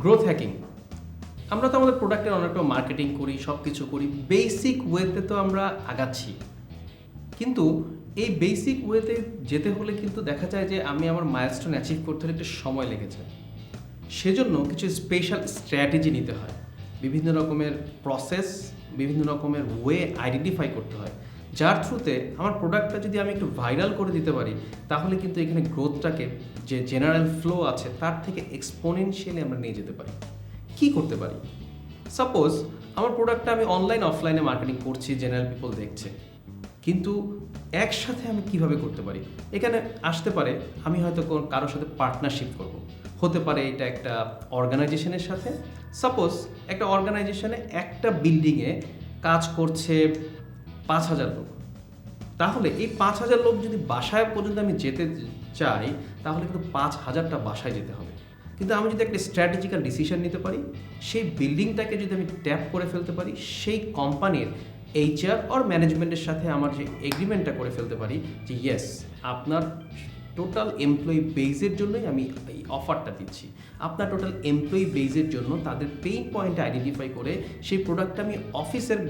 Growth hacking আমরা তো আমাদের প্রোডাক্টের অনেকটা মার্কেটিং করি সব কিছু করি বেসিক ওয়েতে তো আমরা আগাচ্ছি। কিন্তু এই বেসিক ওয়েতে যেতে হলে কিন্তু দেখা যায় যে আমি আমার মাইলস্টোন অ্যাচিভ করতে হলে একটু সময় লেগেছে। সেজন্য কিছু স্পেশাল স্ট্র্যাটেজি নিতে হয়। বিভিন্ন রকমের প্রসেস বিভিন্ন রকমের ওয়ে আইডেন্টিফাই করতে হয়। যার থ্রুতে আমার প্রোডাক্টটা যদি আমি একটু ভাইরাল করে দিতে পারি, তাহলে কিন্তু এখানে গ্রোথটাকে যে জেনারেল ফ্লো আছে, তার থেকে এক্সপোনেনশিয়ালি আমরা নিয়ে যেতে পারি। কি করতে পারি? সাপোজ আমার প্রোডাক্টটা আমি অনলাইন অফলাইনে মার্কেটিং করছি জেনারেল পিপল দেখছে। কিন্তু একসাথে আমি কীভাবে করতে পারি? এখানে আসতে পারে, আমি হয়তো কোনো- কারোর সাথে পার্টনারশিপ করব। হতে পারে এটা একটা অর্গানাইজেশনের সাথে। সাপোজ একটা অর্গানাইজেশনে একটা বিল্ডিংয়ে কাজ করছে পাঁচ হাজার লোক। তাহলে এই পাঁচ হাজার লোক যদি বাসায় পর্যন্ত আমি যেতে চাই, তাহলে কিন্তু পাঁচ হাজারটা বাসায় যেতে হবে। কিন্তু আমি যদি একটা স্ট্র্যাটেজিক্যাল ডিসিশন নিতে পারি, সেই বিল্ডিংটাকে যদি আমি ট্যাপ করে ফেলতে পারি, সেই কোম্পানির এইচআর অর ম্যানেজমেন্টের সাথে আমার যে এগ্রিমেন্টটা করে ফেলতে পারি যে ইয়েস আপনার টোটাল এমপ্লয়ি বেজের জন্যই আমি এই অফারটা দিচ্ছি। আপনার টোটাল এমপ্লয়ি বেজের জন্য তাদের পেইন পয়েন্ট আইডেন্টিফাই করে সেই প্রোডাক্টটা আমি অফিসের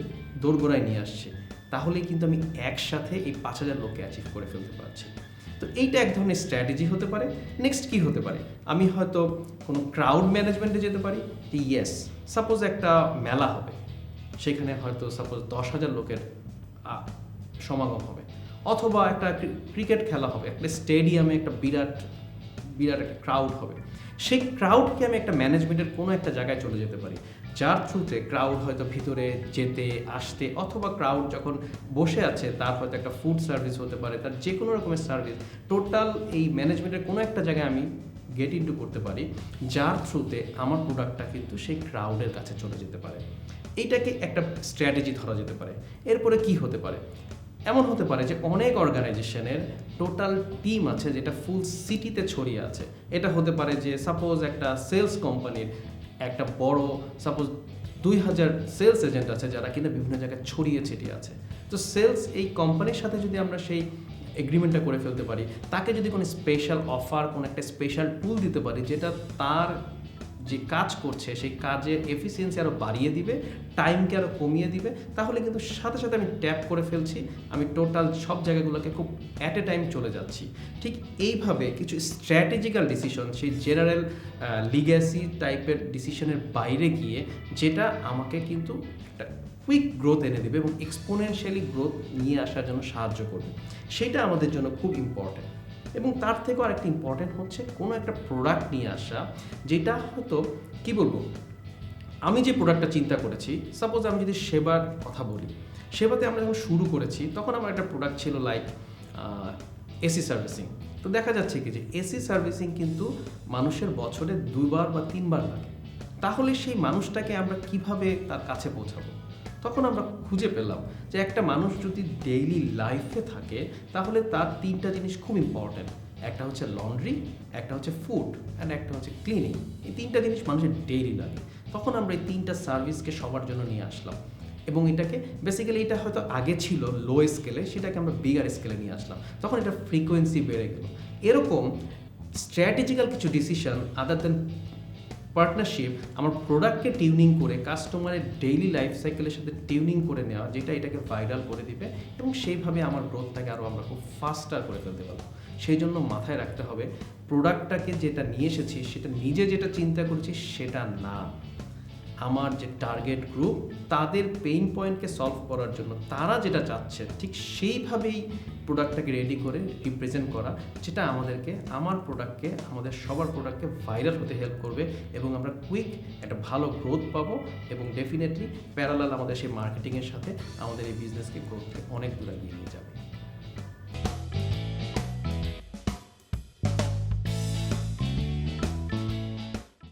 দোরগোড়ায় নিয়ে আসছি। তাহলেই কিন্তু আমি একসাথে এই পাঁচ হাজার লোককে অ্যাচিভ করে ফেলতে পারছি। তো এইটা এক ধরনের স্ট্র্যাটেজি হতে পারে। নেক্সট কি হতে পারে? আমি হয়তো কোনো ক্রাউড ম্যানেজমেন্টে যেতে পারি। ইয়েস সাপোজ একটা মেলা হবে। সেখানে হয়তো সাপোজ দশ হাজার লোকের সমাগম হবে। অথবা একটা ক্রিকেট খেলা হবে। একটা স্টেডিয়ামে একটা বিরাট বিরাট একটা ক্রাউড হবে। সেই ক্রাউডকে আমি একটা ম্যানেজমেন্টের কোনো একটা জায়গায় চলে যেতে পারি। যার থ্রুতে ক্রাউড হয়তো ভিতরে যেতে, আসতে অথবা ক্রাউড যখন বসে আছে, তার হয়তো একটা ফুড সার্ভিস হতে পারে, তার যে কোনো রকমের সার্ভিস টোটাল এই ম্যানেজমেন্টের কোনো একটা জায়গায় আমি গেট ইনটু করতে পারি, যার থ্রুতে আমার প্রোডাক্টটা কিন্তু সেই ক্রাউডের কাছে চলে যেতে পারে। এইটাকে একটা স্ট্র্যাটেজি ধরা যেতে পারে। এরপরে কি হতে পারে? এমন হতে পারে যে অনেক অর্গানাইজেশনের টোটাল টিম আছে যেটা ফুল সিটিতে ছড়িয়ে আছে। এটা হতে পারে যে সাপোজ একটা সেলস কোম্পানির একটা বড় সাপোজ দুই হাজার সেলস এজেন্ট আছে যারা কিনা বিভিন্ন জায়গায় ছড়িয়ে ছিটিয়ে আছে। তো সেলস এই কোম্পানির সাথে যদি আমরা সেই এগ্রিমেন্টটা করে ফেলতে পারি, তাকে যদি কোনো স্পেশাল অফার কোনো একটা স্পেশাল টুল দিতে পারি, যেটা তার যে কাজ করছে, সেই কাজের এফিসিয়েন্সি আরও বাড়িয়ে দিবে টাইমকে আরও কমিয়ে দিবে, তাহলে কিন্তু সাথে সাথে আমি ট্যাপ করে ফেলছি, আমি টোটাল সব জায়গাগুলোকে খুব অ্যাট এ টাইম চলে যাচ্ছি। ঠিক এইভাবে কিছু স্ট্র্যাটেজিক্যাল ডিসিশন সেই জেনারেল লিগ্যাসি টাইপের ডিসিশনের বাইরে গিয়ে যেটা আমাকে কিন্তু একটা কুইক গ্রোথ এনে দেবে এবং এক্সপোনেনশিয়ালি গ্রোথ নিয়ে আসার জন্য সাহায্য করবে। সেটা আমাদের জন্য খুব ইম্পর্ট্যান্ট এবং তার থেকেও আরেকটা ইম্পর্ট্যান্ট হচ্ছে কোনো একটা প্রোডাক্ট নিয়ে আসা, যেটা হয়তো, কি বলব? আমি যে প্রোডাক্টটা চিন্তা করেছি সাপোজ আমি যদি সেবার কথা বলি, সেবাতে আমরা যখন শুরু করেছি, তখন আমার একটা প্রোডাক্ট ছিল লাইক এসি সার্ভিসিং তো দেখা যাচ্ছে কি যে এসি সার্ভিসিং কিন্তু মানুষের বছরে দুবার বা তিনবার লাগে। তাহলে সেই মানুষটাকে আমরা কীভাবে তার কাছে পৌঁছাবো? তখন আমরা খুঁজে পেলাম যে একটা মানুষ যদি ডেইলি লাইফে থাকে, তাহলে তার তিনটা জিনিস খুব ইম্পর্ট্যান্ট একটা হচ্ছে লন্ড্রি একটা হচ্ছে ফুড অ্যান্ড একটা হচ্ছে ক্লিনিং এই তিনটা জিনিস মানুষের ডেইলি লাগে। তখন আমরা এই তিনটা সার্ভিসকে সবার জন্য নিয়ে আসলাম। এবং এটাকে বেসিক্যালি এটা হয়তো আগে ছিল লো স্কেলে সেটাকে আমরা বিগার স্কেলে নিয়ে আসলাম। তখন এটা ফ্রিকোয়েন্সি বেড়ে গেল। এরকম স্ট্র্যাটেজিক্যাল কিছু ডিসিশন আদার দেন পার্টনারশিপ আমার প্রোডাক্টকে টিউনিং করে কাস্টমারের ডেইলি লাইফ সাইকেলের সাথে টিউনিং করে নেওয়া, যেটা এটাকে ভাইরাল করে দিবে এবং সেইভাবে আমার গ্রোথটাকে আরও আমরা খুব ফাস্টার করে ফেলতে পারব। সেই জন্য মাথায় রাখতে হবে প্রোডাক্টটাকে যেটা নিয়ে এসেছি, সেটা নিজে যেটা চিন্তা করছি, সেটা না। আমার যে টার্গেট গ্রুপ তাদের পেইন পয়েন্টকে সলভ করার জন্য তারা যেটা চাচ্ছে, ঠিক সেইভাবেই প্রোডাক্টটাকে রেডি করে রিপ্রেজেন্ট করা, যেটা আমাদেরকে, আমার প্রোডাক্টকে আমাদের সবার প্রোডাক্টকে ভাইরাল হতে হেল্প করবে এবং আমরা কুইক একটা ভালো গ্রোথ পাবো এবং ডেফিনেটলি প্যারালাল আমাদের সেই মার্কেটিংয়ের সাথে আমাদের এই বিজনেসকে গ্রোথকে অনেক দূর নিয়ে যাবে।